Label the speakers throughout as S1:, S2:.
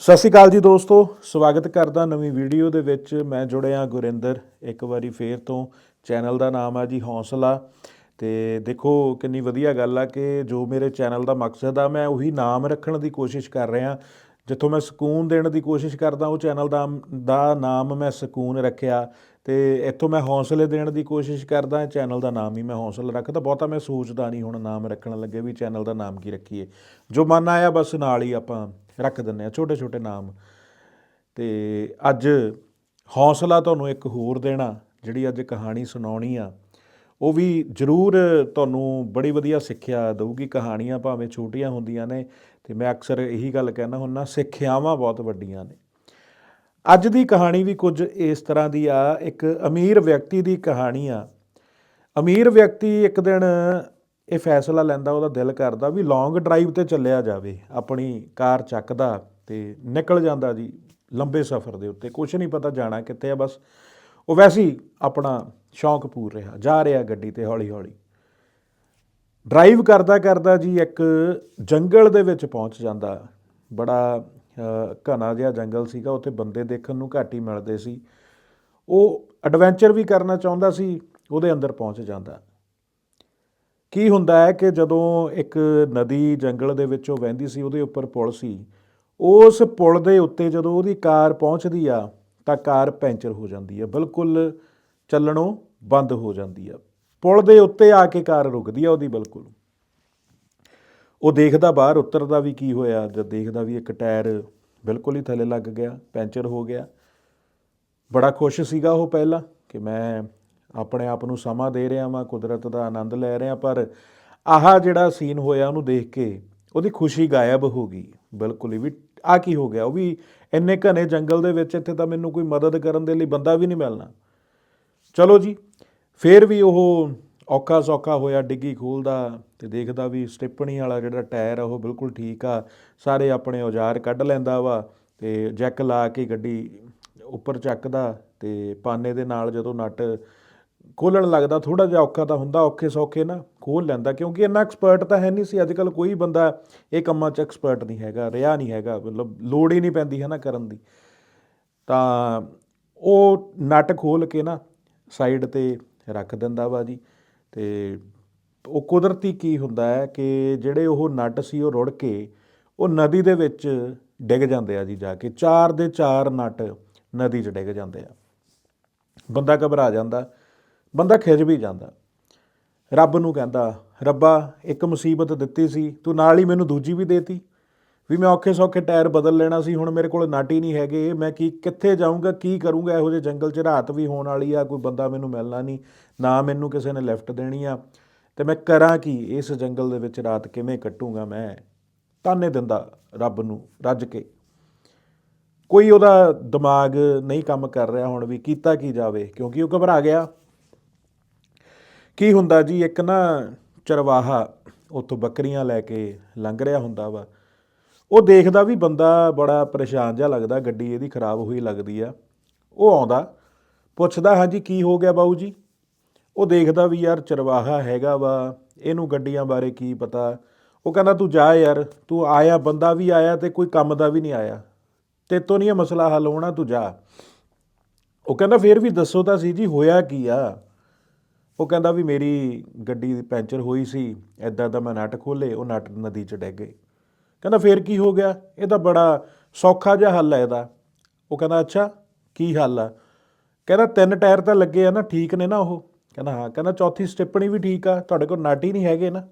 S1: ਸਤਿ ਸ਼੍ਰੀ ਅਕਾਲ ਜੀ ਦੋਸਤੋ, ਸਵਾਗਤ ਕਰਦਾ ਨਵੀਂ ਵੀਡੀਓ ਦੇ ਵਿੱਚ। ਮੈਂ ਜੁੜਿਆ ਗੁਰਿੰਦਰ, ਇੱਕ ਵਾਰੀ ਫੇਰ ਤੋਂ ਚੈਨਲ ਦਾ ਨਾਮ ਆ ਜੀ ਹੌਸਲਾ। ਤੇ ਦੇਖੋ, ਕਿੰਨੀ ਵਧੀਆ ਗੱਲ ਆ ਕਿ ਜੋ ਮੇਰੇ ਚੈਨਲ ਦਾ ਮਕਸਦ ਆ, ਮੈਂ ਉਹੀ ਨਾਮ ਰੱਖਣ ਦੀ ਕੋਸ਼ਿਸ਼ ਕਰ ਰਿਹਾ। ਜਿੱਥੋਂ ਮੈਂ ਸਕੂਨ ਦੇਣ ਦੀ ਕੋਸ਼ਿਸ਼ ਕਰਦਾ, ਉਹ ਚੈਨਲ ਦਾ ਦਾ ਨਾਮ ਮੈਂ ਸਕੂਨ ਰੱਖਿਆ। ਤੇ ਇੱਥੋਂ ਮੈਂ ਹੌਸਲੇ ਦੇਣ ਦੀ ਕੋਸ਼ਿਸ਼ ਕਰਦਾ, ਚੈਨਲ ਦਾ ਨਾਮ ਹੀ ਮੈਂ ਹੌਸਲਾ ਰੱਖਦਾ। ਬਹੁਤਾ ਮੈਂ ਸੋਚਦਾ ਨਹੀਂ ਹੁਣ ਨਾਮ ਰੱਖਣ ਲੱਗੇ ਵੀ ਚੈਨਲ ਦਾ ਨਾਮ ਕੀ ਰੱਖੀਏ। ਜੋ ਮਨ ਆਇਆ ਬਸ ਨਾਲ ਹੀ ਆਪਾਂ ਰੱਖ ਦਿੰਨੇ ਆ, ਛੋਟੇ ਛੋਟੇ ਨਾਮ। ਤੇ ਅੱਜ ਹੌਸਲਾ ਤੁਹਾਨੂੰ ਇੱਕ ਹੋਰ ਦੇਣਾ, ਜਿਹੜੀ ਅੱਜ ਕਹਾਣੀ ਸੁਣਾਉਣੀ ਆ, ਉਹ ਵੀ ਜ਼ਰੂਰ ਤੁਹਾਨੂੰ ਬੜੀ ਵਧੀਆ ਸਿੱਖਿਆ ਦੇਊਗੀ। ਕਹਾਣੀਆਂ ਭਾਵੇਂ ਛੋਟੀਆਂ ਹੁੰਦੀਆਂ ਨੇ, ਤੇ ਮੈਂ ਅਕਸਰ ਇਹੀ ਗੱਲ ਕਹਿਣਾ ਹੁੰਦਾ ਸਿੱਖਿਆਵਾਂ ਬਹੁਤ ਵੱਡੀਆਂ ਨੇ। ਅੱਜ ਦੀ ਕਹਾਣੀ ਵੀ ਕੁਝ ਇਸ ਤਰ੍ਹਾਂ ਦੀ ਆ, ਇੱਕ ਅਮੀਰ ਵਿਅਕਤੀ ਦੀ ਕਹਾਣੀ ਆ। ਅਮੀਰ ਵਿਅਕਤੀ ਇੱਕ ਦਿਨ ਇਹ ਫੈਸਲਾ ਲੈਂਦਾ, ਉਹਦਾ ਦਿਲ ਕਰਦਾ ਵੀ ਲੌਂਗ ਡਰਾਈਵ ਤੇ ਚੱਲਿਆ ਜਾਵੇ, ਆਪਣੀ ਕਾਰ ਚੱਕਦਾ ਤੇ ਨਿਕਲ ਜਾਂਦਾ ਜੀ ਲੰਬੇ ਸਫ਼ਰ ਦੇ ਉੱਤੇ। ਕੁਝ ਨਹੀਂ ਪਤਾ ਜਾਣਾ ਕਿੱਥੇ ਆ, ਬਸ ਉਹ ਵੈਸੇ ਹੀ ਆਪਣਾ ਸ਼ੌਂਕ ਪੂਰ ਰਿਹਾ, ਜਾ ਰਿਹਾ ਗੱਡੀ ਤੇ ਹੌਲੀ ਹੌਲੀ ਡਰਾਈਵ ਕਰਦਾ ਕਰਦਾ ਜੀ ਇੱਕ ਜੰਗਲ ਦੇ ਵਿੱਚ ਪਹੁੰਚ ਜਾਂਦਾ। ਬੜਾ ਘਣਾ ਜਿਹਾ ਜੰਗਲ ਸੀਗਾ, ਉੱਥੇ ਬੰਦੇ ਦੇਖਣ ਨੂੰ ਘੱਟ ਹੀ ਮਿਲਦੇ ਸੀ। ਉਹ ਐਡਵੈਂਚਰ ਵੀ ਕਰਨਾ ਚਾਹੁੰਦਾ ਸੀ, ਉਹਦੇ ਅੰਦਰ ਪਹੁੰਚ ਜਾਂਦਾ। ਕੀ ਹੁੰਦਾ ਹੈ ਕਿ ਜਦੋਂ ਇੱਕ ਨਦੀ ਜੰਗਲ ਦੇ ਵਿੱਚੋਂ ਵਹਿੰਦੀ ਸੀ, ਉਹਦੇ ਉੱਪਰ ਪੁਲ ਸੀ, ਉਸ ਪੁਲ ਦੇ ਉੱਤੇ ਜਦੋਂ ਉਹਦੀ ਕਾਰ ਪਹੁੰਚਦੀ ਆ, ਤਾਂ ਕਾਰ ਪੈਂਚਰ ਹੋ ਜਾਂਦੀ ਹੈ ਬਿਲਕੁਲ ਚੱਲਣੋਂ ਬੰਦ ਹੋ ਜਾਂਦੀ ਆ। ਪੁਲ ਦੇ ਉੱਤੇ ਆ ਕੇ ਕਾਰ ਰੁਕਦੀ ਆ ਉਹਦੀ, ਬਿਲਕੁਲ। ਉਹ ਦੇਖਦਾ ਬਾਹਰ, ਉਤਰਦਾ ਵੀ ਕੀ ਹੋਇਆ, ਜਦ ਦੇਖਦਾ ਵੀ ਇੱਕ ਟਾਇਰ ਬਿਲਕੁਲ ਹੀ ਥੱਲੇ ਲੱਗ ਗਿਆ, ਪੈਂਚਰ ਹੋ ਗਿਆ। ਬੜਾ ਖੁਸ਼ ਸੀਗਾ ਉਹ ਪਹਿਲਾਂ ਕਿ ਮੈਂ ਆਪਣੇ ਆਪ ਨੂੰ ਸਮਾਂ ਦੇ ਰਿਹਾ ਵਾਂ, ਕੁਦਰਤ ਦਾ ਆਨੰਦ ਲੈ ਰਿਹਾ, ਪਰ ਆਹ ਜਿਹੜਾ ਸੀਨ ਹੋਇਆ ਉਹਨੂੰ ਦੇਖ ਕੇ ਉਹਦੀ ਖੁਸ਼ੀ ਗਾਇਬ ਹੋ ਗਈ। ਬਿਲਕੁਲ ਹੀ ਵੀ ਆ ਕੀ ਹੋ ਗਿਆ? ਉਹ ਵੀ ਇੰਨੇ ਘਨੇ ਜੰਗਲ ਦੇ ਵਿੱਚ ਇੱਥੇ ਤਾਂ ਮੈਨੂੰ ਕੋਈ ਮਦਦ ਕਰਨ ਦੇ ਲਈ ਬੰਦਾ ਵੀ ਨਹੀਂ ਮਿਲਣਾ। ਚਲੋ ਜੀ, ਫੇਰ ਵੀ ਉਹ ਔਖਾ ਸੌਖਾ ਹੋਇਆ ਡਿੱਗੀ ਖੋਲਦਾ ਤੇ ਦੇਖਦਾ ਵੀ ਸਟਿੱਪਣੀ ਵਾਲਾ ਜਿਹੜਾ ਟਾਇਰ ਆ ਉਹ ਬਿਲਕੁਲ ਠੀਕ ਆ, ਸਾਰੇ ਆਪਣੇ ਔਜ਼ਾਰ ਕੱਢ ਲੈਂਦਾ ਵਾ ਤੇ ਜੈਕ ਲਾ ਕੇ ਗੱਡੀ ਉੱਪਰ ਚੱਕਦਾ ਤੇ ਪਾਨੇ ਦੇ ਨਾਲ ਜਦੋਂ ਨਟ ਖੋਲਣ ਲੱਗਦਾ ਥੋੜਾ ਜਿਹਾ ਔਖਾ ਤਾਂ ਹੁੰਦਾ, ਔਖੇ ਸੌਖੇ ਨਾ ਖੋਲ ਲੈਂਦਾ, ਕਿਉਂਕਿ ਇੰਨਾ ਐਕਸਪਰਟ ਤਾਂ ਹੈ ਨਹੀਂ ਸੀ। ਅੱਜ ਕੱਲ ਕੋਈ ਬੰਦਾ ਇਹ ਕੰਮਾਂ 'ਚ ਐਕਸਪਰਟ ਨਹੀਂ ਹੈਗਾ, ਰਿਹਾ ਨਹੀਂ ਹੈਗਾ, ਮਤਲਬ ਲੋੜ ਹੀ ਨਹੀਂ ਪੈਂਦੀ ਹੈ ਨਾ ਕਰਨ ਦੀ। ਤਾਂ ਉਹ ਨਟ ਖੋਲ ਕੇ ਨਾ ਸਾਈਡ ਤੇ ਰੱਖ ਦਿੰਦਾ ਵਾ ਜੀ। ਤੇ ਉਹ ਕੁਦਰਤੀ ਕੀ ਹੁੰਦਾ ਹੈ ਕਿ ਜਿਹੜੇ ਉਹ ਨਟ ਸੀ ਉਹ ਰੁੜ ਕੇ ਉਹ ਨਦੀ ਦੇ ਵਿੱਚ ਡਿੱਗ ਜਾਂਦੇ ਆ ਜੀ ਜਾ ਕੇ। ਚਾਰ ਦੇ ਚਾਰ ਨਟ ਨਦੀ 'ਚ ਡਿੱਗ ਜਾਂਦੇ ਆ। ਬੰਦਾ ਘਬਰਾ ਜਾਂਦਾ। ਬੰਦਾ ਖਿਜ ਵੀ ਜਾਂਦਾ। ਰੱਬ ਨੂੰ ਕਹਿੰਦਾ, ਰੱਬਾ, ਇੱਕ ਮੁਸੀਬਤ ਦਿੱਤੀ ਸੀ, ਤੂੰ ਨਾਲ ਹੀ ਮੈਨੂੰ ਦੂਜੀ ਵੀ ਦੇਤੀ। ਵੀ ਮੈਂ ਔਖੇ ਸੌਖੇ ਟਾਇਰ ਬਦਲ ਲੈਣਾ ਸੀ, ਹੁਣ ਮੇਰੇ ਕੋਲ ਨਟ ਹੀ ਨਹੀਂ ਹੈਗੇ, ਮੈਂ ਕੀ, ਕਿੱਥੇ ਜਾਊਂਗਾ, ਕੀ ਕਰੂੰਗਾ? ਇਹੋ ਜਿਹੇ ਜੰਗਲ 'ਚ ਰਾਤ ਵੀ ਹੋਣ ਵਾਲੀ ਆ, ਕੋਈ ਬੰਦਾ ਮੈਨੂੰ ਮਿਲਣਾ ਨਹੀਂ, ਨਾ ਮੈਨੂੰ ਕਿਸੇ ਨੇ ਲਿਫਟ ਦੇਣੀ ਆ। ਤੇ ਮੈਂ ਕਰਾਂ ਕੀ? ਇਸ ਜੰਗਲ ਦੇ ਵਿੱਚ ਰਾਤ ਕਿਵੇਂ ਕੱਟੂੰਗਾ ਮੈਂ? ਤਾਨੇ ਦਿੰਦਾ ਰੱਬ ਨੂੰ ਰੱਜ ਕੇ। ਕੋਈ ਉਹਦਾ ਦਿਮਾਗ ਨਹੀਂ ਕੰਮ ਕਰ ਰਿਹਾ ਹੁਣ ਵੀ, ਕੀਤਾ ਕੀ ਜਾਵੇ? ਕਿਉਂਕਿ ਉਹ ਘਬਰਾ ਗਿਆ। ਕੀ ਹੁੰਦਾ ਜੀ, ਇੱਕ ਨਾ ਚਰਵਾਹਾ ਉੱਥੋਂ ਬੱਕਰੀਆਂ ਲੈ ਕੇ ਲੰਘ ਰਿਹਾ ਹੁੰਦਾ ਵਾ। ਉਹ ਦੇਖਦਾ ਵੀ ਬੰਦਾ ਬੜਾ ਪਰੇਸ਼ਾਨ ਜਿਹਾ ਲੱਗਦਾ, ਗੱਡੀ ਇਹਦੀ ਖਰਾਬ ਹੋਈ ਲੱਗਦੀ ਆ। ਉਹ ਆਉਂਦਾ, ਪੁੱਛਦਾ, ਹਾਂਜੀ, ਕੀ ਹੋ ਗਿਆ ਬਾਊ ਜੀ? ਉਹ ਦੇਖਦਾ ਵੀ ਯਾਰ ਚਰਵਾਹਾ ਹੈਗਾ ਵਾ, ਇਹਨੂੰ ਗੱਡੀਆਂ ਬਾਰੇ ਕੀ ਪਤਾ? ਉਹ ਕਹਿੰਦਾ, ਤੂੰ ਜਾ ਯਾਰ, ਤੂੰ ਆਇਆ, ਬੰਦਾ ਵੀ ਆਇਆ ਤੇ ਕੋਈ ਕੰਮ ਦਾ ਵੀ ਨਹੀਂ ਆਇਆ। ਤੇ ਤੋਂ ਨਹੀਂ ਇਹ ਮਸਲਾ ਹੱਲ ਹੋਣਾ, ਤੂੰ ਜਾ। ਉਹ ਕਹਿੰਦਾ, ਫੇਰ ਵੀ ਦੱਸੋ ਤਾਂ ਸੀ ਜੀ, ਹੋਇਆ ਕੀ ਆ? ਉਹ ਕਹਿੰਦਾ ਵੀ ਮੇਰੀ ਗੱਡੀ ਪੈਂਚਰ ਹੋਈ ਸੀ ਐਦਾਂ ਦਾ ਮੈਂ ਨਟ ਖੋਲੇ ਉਹ ਨਟ ਨਦੀ 'ਚ ਡਿੱਗ ਗਏ। ਕਹਿੰਦਾ ਫੇਰ ਕੀ ਹੋ ਗਿਆ? ਇਹ ਤਾਂ ਬੜਾ ਸੌਖਾ ਜਿਹਾ ਹੱਲ ਹੈ ਇਹਦਾ। ਉਹ ਕਹਿੰਦਾ, ਅੱਛਾ, ਕੀ ਹੱਲ ਆ? ਕਹਿੰਦਾ, ਤਿੰਨ ਟਾਇਰ ਤਾਂ ਲੱਗੇ ਆ ਨਾ, ਠੀਕ ਨੇ ਨਾ ਉਹ। ਕਹਿੰਦਾ, ਹਾਂ, ਕਹਿੰਦਾ, ਚੌਥੀ ਸਟਿੱਪਣੀ ਵੀ ਠੀਕ ਆ, ਤੁਹਾਡੇ ਕੋਲ ਨਟ ਹੀ ਨਹੀਂ ਹੈਗੇ ਨਾ।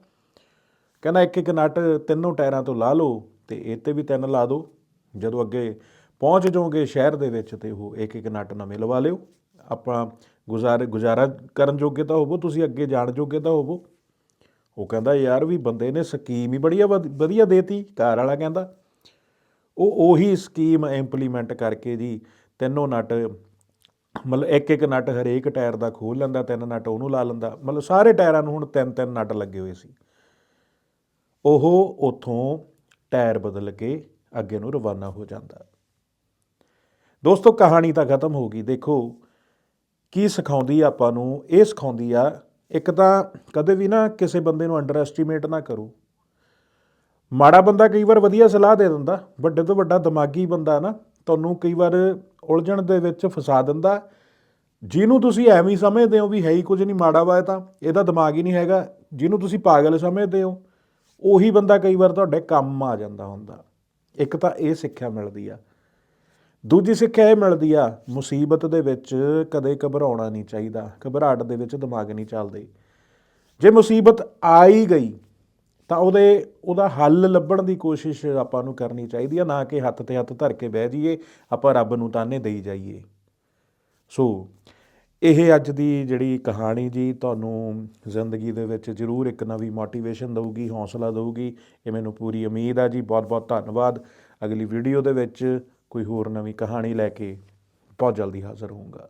S1: ਕਹਿੰਦਾ, ਇੱਕ ਇੱਕ ਨਟ ਤਿੰਨੋਂ ਟਾਇਰਾਂ ਤੋਂ ਲਾ ਲਓ ਤੇ ਇਹ ਤੇ ਵੀ ਤਿੰਨ ਲਾ ਦਿਓ। ਜਦੋਂ ਅੱਗੇ ਪਹੁੰਚ ਜਾਓਗੇ ਸ਼ਹਿਰ ਦੇ ਵਿੱਚ ਤੇ ਉਹ ਇੱਕ ਇੱਕ ਨਟ ਨਵੇਂ ਲਵਾ ਲਿਓ। ਆਪਾਂ ਗੁਜ਼ਾਰੇ, ਗੁਜ਼ਾਰਾ ਕਰਨ ਜੋਗੇ ਤਾਂ ਹੋਵੋ, ਤੁਸੀਂ ਅੱਗੇ ਜਾਣ ਜੋਗੇ ਤਾਂ ਹੋਵੋ। ਉਹ ਕਹਿੰਦਾ, ਯਾਰ ਵੀ ਬੰਦੇ ਨੇ ਸਕੀਮ ਹੀ ਬੜੀਆ ਵਧ- ਵਧੀਆ ਦੇਤੀ ਕਾਰ ਵਾਲਾ ਕਹਿੰਦਾ। ਉਹ ਉਹੀ ਸਕੀਮ ਇੰਪਲੀਮੈਂਟ ਕਰਕੇ ਜੀ, ਤਿੰਨੋਂ ਨਟ, ਮਤਲਬ ਇੱਕ ਇੱਕ ਨਟ ਹਰੇਕ ਟਾਇਰ ਦਾ ਖੋਲ ਲੈਂਦਾ, ਤਿੰਨ ਨਟ ਉਹਨੂੰ ਲਾ ਲੈਂਦਾ। ਮਤਲਬ ਸਾਰੇ ਟਾਇਰਾਂ ਨੂੰ ਹੁਣ ਤਿੰਨ ਤਿੰਨ ਨਟ ਲੱਗੇ ਹੋਏ ਸੀ। ਉਹ ਉਥੋਂ ਟਾਇਰ ਬਦਲ ਕੇ ਅੱਗੇ ਨੂੰ ਰਵਾਨਾ ਹੋ ਜਾਂਦਾ। ਦੋਸਤੋ, ਕਹਾਣੀ ਤਾਂ ਖਤਮ ਹੋ ਗਈ। ਦੇਖੋ ਕੀ ਸਿਖਾਉਂਦੀ ਆ ਆਪਾਂ ਨੂੰ, ਇਹ ਸਿਖਾਉਂਦੀ ਆ, ਇੱਕ ਤਾਂ ਕਦੇ ਵੀ ਨਾ ਕਿਸੇ ਬੰਦੇ ਨੂੰ ਅੰਡਰ ਐਸਟੀਮੇਟ ਨਾ ਕਰੋ। ਮਾੜਾ ਬੰਦਾ ਕਈ ਵਾਰ ਵਧੀਆ ਸਲਾਹ ਦੇ ਦਿੰਦਾ, ਵੱਡੇ ਤੋਂ ਵੱਡਾ ਦਿਮਾਗੀ ਬੰਦਾ ਨਾ, ਤੁਹਾਨੂੰ ਕਈ ਵਾਰ ਉਲਝਣ ਦੇ ਵਿੱਚ ਫਸਾ ਦਿੰਦਾ। ਜਿਹਨੂੰ ਤੁਸੀਂ ਐਵੇਂ ਹੀ ਸਮਝਦੇ ਹੋ ਵੀ ਹੈ ਹੀ ਕੁਝ ਨਹੀਂ, ਮਾੜਾ ਵਾ ਇਹ ਤਾਂ, ਇਹਦਾ ਦਿਮਾਗ ਹੀ ਨਹੀਂ ਹੈਗਾ। ਜਿਹਨੂੰ ਤੁਸੀਂ ਪਾਗਲ ਸਮਝਦੇ ਹੋ, ਉਹੀ ਬੰਦਾ ਕਈ ਵਾਰ ਤੁਹਾਡੇ ਕੰਮ ਆ ਜਾਂਦਾ ਹੁੰਦਾ। ਇੱਕ ਤਾਂ ਇਹ ਸਿੱਖਿਆ ਮਿਲਦੀ ਆ। ਦੂਜੀ ਸਿੱਖਿਆ ਇਹ ਮਿਲਦੀ ਆ, ਮੁਸੀਬਤ ਦੇ ਵਿੱਚ ਕਦੇ ਘਬਰਾਉਣਾ ਨਹੀਂ ਚਾਹੀਦਾ, ਘਬਰਾਹਟ ਦੇ ਵਿੱਚ ਦਿਮਾਗ ਨਹੀਂ ਚੱਲਦੇ। ਜੇ ਮੁਸੀਬਤ ਆ ਹੀ ਗਈ, ਤਾਂ ਉਹਦੇ, ਉਹਦਾ ਹੱਲ ਲੱਭਣ ਦੀ ਕੋਸ਼ਿਸ਼ ਆਪਾਂ ਨੂੰ ਕਰਨੀ ਚਾਹੀਦੀ ਆ, ਨਾ ਕਿ ਹੱਥ ਤੇ ਹੱਥ ਧਰ ਕੇ ਬਹਿ ਜਾਈਏ, ਆਪਾਂ ਰੱਬ ਨੂੰ ਤਾਨੇ ਦੇਈ ਜਾਈਏ। ਸੋ, ਇਹ ਅੱਜ ਦੀ ਜਿਹੜੀ ਕਹਾਣੀ ਜੀ, ਤੁਹਾਨੂੰ ਜ਼ਿੰਦਗੀ ਦੇ ਵਿੱਚ ਜ਼ਰੂਰ ਇੱਕ ਨਵੀਂ ਮੋਟੀਵੇਸ਼ਨ ਦੇਊਗੀ, ਹੌਸਲਾ ਦੇਊਗੀ, ਇਹ ਮੈਨੂੰ ਪੂਰੀ ਉਮੀਦ ਆ ਜੀ ਬਹੁਤ ਬਹੁਤ ਧੰਨਵਾਦ। ਅਗਲੀ ਵੀਡੀਓ ਦੇ ਵਿੱਚ ਕੋਈ ਹੋਰ ਨਵੀਂ ਕਹਾਣੀ ਲੈ ਕੇ ਬਹੁਤ ਜਲਦੀ ਹਾਜ਼ਰ ਹੋਊਂਗਾ।